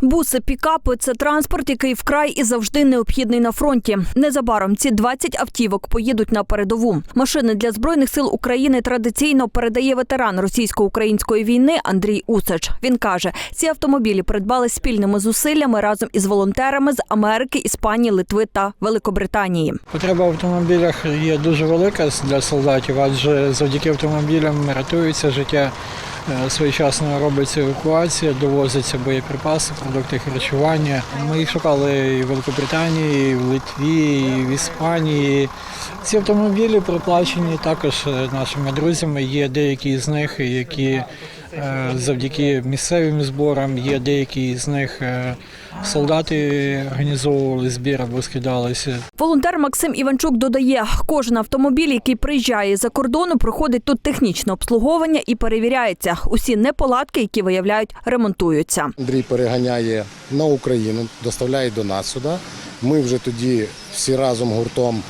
Буси, пікапи це транспорт, який вкрай і завжди необхідний на фронті. Незабаром ці 20 автівок поїдуть на передову. Машини для збройних сил України традиційно передає ветеран російсько-української війни Андрій Усач. Він каже, ці автомобілі придбали спільними зусиллями разом із волонтерами з Америки, Іспанії, Литви та Великобританії. Потреба в автомобілях є дуже велика для солдатів, адже завдяки автомобілям рятується життя. Е, Своєчасно робиться евакуація, довозяться боєприпаси, продукти харчування. Ми їх шукали і в Великобританії, і в Литві, і в Іспанії. Ці автомобілі проплачені також е, нашими друзями. Є деякі з них, які е, завдяки місцевим зборам, є деякі з них солдати організовували збір або скидалися. Волонтер Максим Іванчук додає, кожен автомобіль, який приїжджає з-за кордону, проходить тут технічне обслуговування і перевіряється. Усі неполадки, які виявляють, ремонтуються. Андрій переганяє на Україну, доставляє до нас сюди. Ми вже тоді всі разом гуртом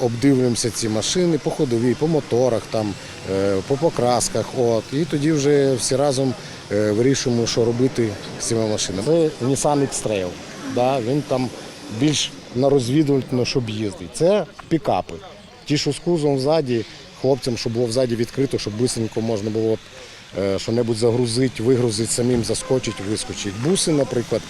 обдивлюємося ці машини по ходовій, по моторах, там, е, по покрасках. От. І тоді вже всі разом е, вирішуємо, що робити з цими машинами. Це Nissan X-Trail. Да? Він там більш на розвідувальну, щоб їздить. Це пікапи. Ті, що з кузовом ззаді, хлопцям, щоб було взаді відкрито, щоб швидко можна було е, що-небудь загрузити, вигрузити, самим заскочити, вискочити. Буси, наприклад,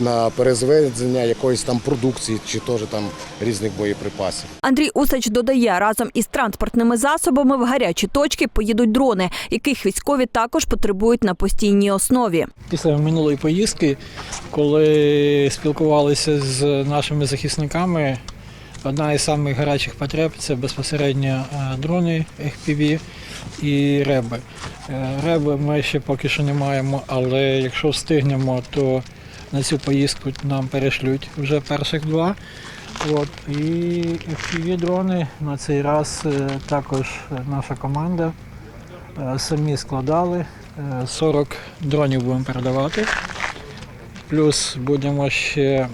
на перезвезення якоїсь там продукції чи теж там різних боєприпасів. Андрій Усач додає, разом із транспортними засобами в гарячі точки поїдуть дрони, яких військові також потребують на постійній основі. Після минулої поїздки, коли спілкувалися з нашими захисниками, одна із самих гарячих потреб це безпосередньо е, дрони FPV і реби. Е, Реби ми ще поки що не маємо, але якщо встигнемо, то на цю поїздку нам перешлють вже перших два. От. І FPV дрони на цей раз е, також наша команда е, самі складали. Е, 40 дронів будемо передавати. Плюс будемо ще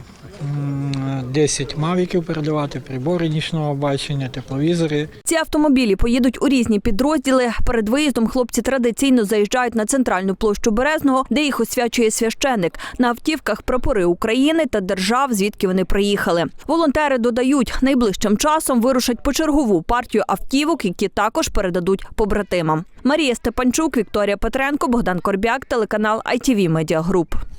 10 мавіків передавати, прибори нічного бачення, тепловізори. Ці автомобілі поїдуть у різні підрозділи. Перед виїздом хлопці традиційно заїжджають на центральну площу Березного, де їх освячує священник. На автівках прапори України та держав, звідки вони приїхали. Волонтери додають, найближчим часом вирушать почергову партію автівок, які також передадуть побратимам. Марія Степанчук, Вікторія Петренко, Богдан Корбяк, телеканал ITV Media Group.